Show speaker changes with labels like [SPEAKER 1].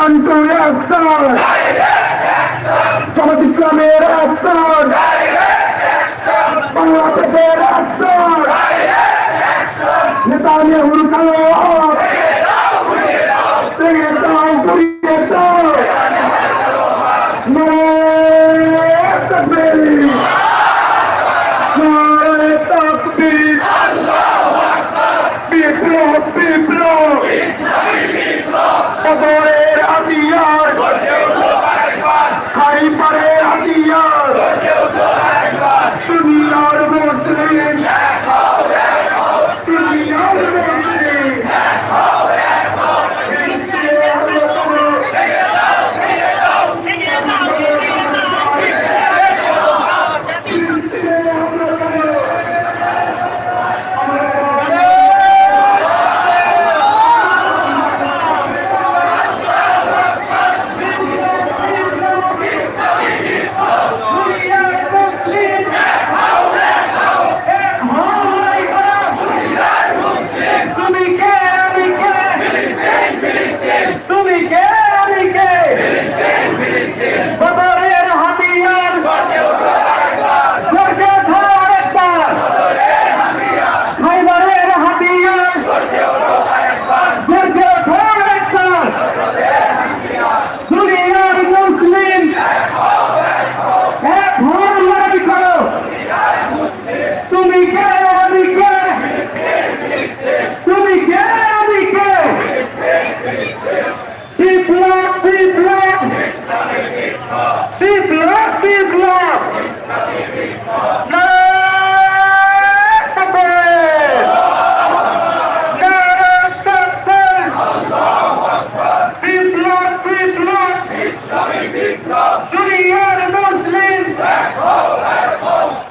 [SPEAKER 1] One to action জামাত ইসলামের action বাংলাদেশের action নেতানিয়াহুর কালো বিপ্লব। বিপ্লব। কবরের আদিয়ার বিপ্লব বিপ্লব Islamic Big Club! Junior Muslims! Back home, back home!